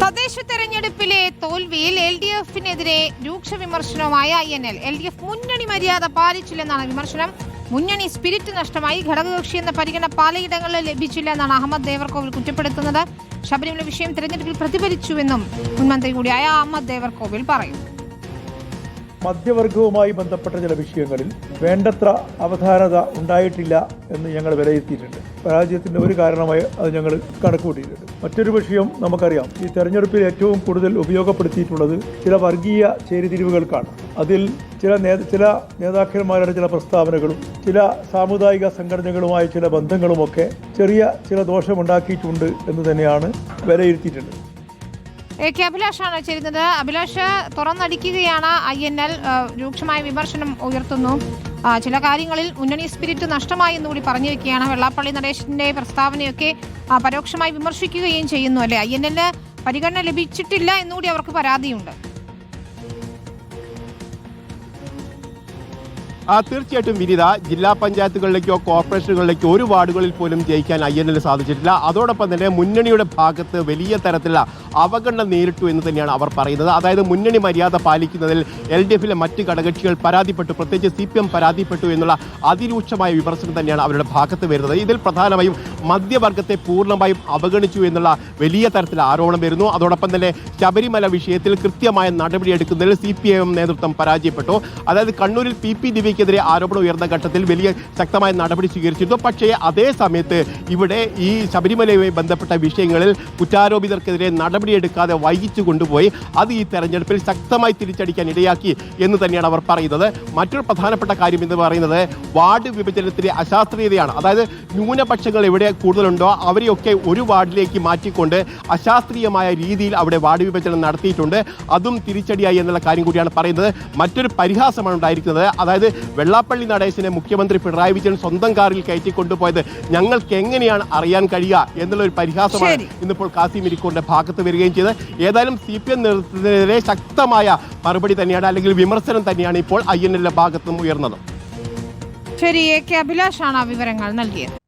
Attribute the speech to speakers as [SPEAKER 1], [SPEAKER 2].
[SPEAKER 1] തദ്ദേശ തെരഞ്ഞെടുപ്പിലെ തോൽവിയിൽ L D എഫിനെതിരെ രൂക്ഷ വിമർശനവുമായ I N L. L D F മുന്നണി മര്യാദ പാലിച്ചില്ലെന്നാണ് വിമർശനം. മുന്നണി സ്പിരിറ്റ് നഷ്ടമായി ഘടകകക്ഷി എന്ന പരിഗണന പലയിടങ്ങളിൽ ലഭിച്ചില്ല എന്നാണ് അഹമ്മദ് ദേവർകോവിൽ കുറ്റപ്പെടുത്തുന്നത്. ശബരിമല വിഷയം തെരഞ്ഞെടുപ്പിൽ പ്രതിഫലിച്ചുവെന്നും മുൻമന്ത്രി കൂടിയായ അഹമ്മദ് ദേവർകോവിൽ പറയുന്നു.
[SPEAKER 2] മധ്യവർഗവുമായി ബന്ധപ്പെട്ട ചില വിഷയങ്ങളിൽ വേണ്ടത്ര അവധാനത ഉണ്ടായിട്ടില്ല എന്ന് ഞങ്ങൾ വിലയിരുത്തിയിട്ടുണ്ട്. പരാജയത്തിന്റെ ഒരു കാരണമായി അത് ഞങ്ങൾ കണക്കുകൂട്ടിയിട്ടുണ്ട്. മറ്റൊരു വിഷയം നമുക്കറിയാം. ഈ തെരഞ്ഞെടുപ്പിൽ ഏറ്റവും കൂടുതൽ ഉപയോഗപ്പെടുത്തിയിട്ടുള്ളത് ചില വർഗീയ ചേരിതിരിവുകൾക്കാണ്. അതിൽ ചില നേ ചില നേതാക്കന്മാരുടെ ചില പ്രസ്താവനകളും ചില സാമുദായിക സംഘടനകളുമായ ചില ബന്ധങ്ങളുമൊക്കെ ചെറിയ ചില ദോഷമുണ്ടാക്കിയിട്ടുണ്ട് എന്ന് തന്നെയാണ് വിലയിരുത്തിയിട്ടുള്ളത്
[SPEAKER 1] എ കെ അഭിലാഷാണ് ചേരുന്നത് അഭിലാഷ് തുറന്നടിക്കുകയാണ് ഐ എൻ എൽ. രൂക്ഷമായ വിമർശനം ഉയർത്തുന്നു. ചില കാര്യങ്ങളിൽ മുന്നണി സ്പിരിറ്റ് നഷ്ടമായി എന്നുകൂടി പറഞ്ഞു വെക്കുകയാണ് വെള്ളാപ്പള്ളി നടേശന്റെ പ്രസ്താവനയൊക്കെ പരോക്ഷമായി വിമർശിക്കുകയും ചെയ്യുന്നു അല്ലെ? ഐ എൻ എല്ലിന് പരിഗണന ലഭിച്ചിട്ടില്ല എന്നുകൂടി അവർക്ക് പരാതിയുണ്ട്.
[SPEAKER 3] തീർച്ചയായിട്ടും വിനിത ജില്ലാ പഞ്ചായത്തുകളിലേക്കോ കോർപ്പറേഷനുകളിലേക്കോ ഒരു വാർഡുകളിൽ പോലും ജയിക്കാൻ ഐ എൻ എൽ സാധിച്ചിട്ടില്ല. അതോടൊപ്പം തന്നെ മുന്നണിയുടെ ഭാഗത്ത് വലിയ തരത്തിലുള്ള അവഗണന നേരിട്ടു എന്ന് തന്നെയാണ് അവർ പറയുന്നത്. അതായത് മുന്നണി മര്യാദ പാലിക്കുന്നതിൽ എൽ ഡി എഫിലെ മറ്റ് ഘടകകക്ഷികൾ പരാതിപ്പെട്ടു പ്രത്യേകിച്ച് സി പി എം പരാതിപ്പെട്ടു എന്നുള്ള അതിരൂക്ഷമായ വിമർശനം തന്നെയാണ് അവരുടെ ഭാഗത്ത് വരുന്നത്. ഇതിൽ പ്രധാനമായും മധ്യവർഗത്തെ പൂർണമായും അവഗണിച്ചു എന്നുള്ള വലിയ തരത്തിൽ ആരോപണം വരുന്നു. അതോടൊപ്പം തന്നെ ശബരിമല വിഷയത്തിൽ കൃത്യമായ നടപടിയെടുക്കുന്നതിൽ സി പി എം നേതൃത്വം പരാജയപ്പെട്ടു. അതായത് കണ്ണൂരിൽ പി പി ദിവ്യക്കെതിരെ ആരോപണം ഉയർന്ന ഘട്ടത്തിൽ വലിയ ശക്തമായ നടപടി സ്വീകരിച്ചിരുന്നു. പക്ഷേ അതേ സമയത്ത് ഇവിടെ ഈ ശബരിമലയുമായി ബന്ധപ്പെട്ട വിഷയങ്ങളിൽ കുറ്റാരോപിതർക്കെതിരെ നടപടിയെടുക്കാതെ വൈകിച്ചു കൊണ്ടുപോയി. അത് ഈ തെരഞ്ഞെടുപ്പിൽ ശക്തമായി തിരിച്ചടിക്കാൻ ഇടയാക്കി എന്ന് തന്നെയാണ് അവർ പറയുന്നത്. മറ്റൊരു പ്രധാനപ്പെട്ട കാര്യം എന്ന് പറയുന്നത് വാർഡ് വിഭജനത്തിലെ അശാസ്ത്രീയതയാണ്. അതായത് ന്യൂനപക്ഷങ്ങൾ എവിടെ കൂടുതലുണ്ടോ? അവരെയൊക്കെ ഒരു വാർഡിലേക്ക് മാറ്റിക്കൊണ്ട് അശാസ്ത്രീയമായ രീതിയിൽ അവിടെ വാർഡ് വിഭജനം നടത്തിയിട്ടുണ്ട്. അതും തിരിച്ചടിയായി എന്നുള്ള കാര്യം കൂടിയാണ് പറയുന്നത്. മറ്റൊരു പരിഹാസമാണ് ഉണ്ടായിരിക്കുന്നത്. അതായത് വെള്ളാപ്പള്ളി നടേശനെ മുഖ്യമന്ത്രി പിണറായി വിജയൻ സ്വന്തം കാറിൽ കയറ്റിക്കൊണ്ടുപോയത് ഞങ്ങൾക്ക് എങ്ങനെയാണ് അറിയാൻ കഴിയുക എന്നുള്ള ഒരു പരിഹാസമാണ്. ഇന്നിപ്പോൾ കാസിം ഇരിക്കൂറിന്റെ ഭാഗത്ത് വരികയും ചെയ്ത് ഏതായാലും സി പി എം നേതൃത്വത്തിനെതിരെ ശക്തമായ മറുപടി തന്നെയാണ് അല്ലെങ്കിൽ വിമർശനം തന്നെയാണ് ഇപ്പോൾ ഐ എൻ എല്ലിന്റെ ഭാഗത്തുനിന്നും ഉയർന്നത്.
[SPEAKER 1] ശരി എ കെ അഭിലാഷാണ് വിവരങ്ങൾ നൽകിയത്.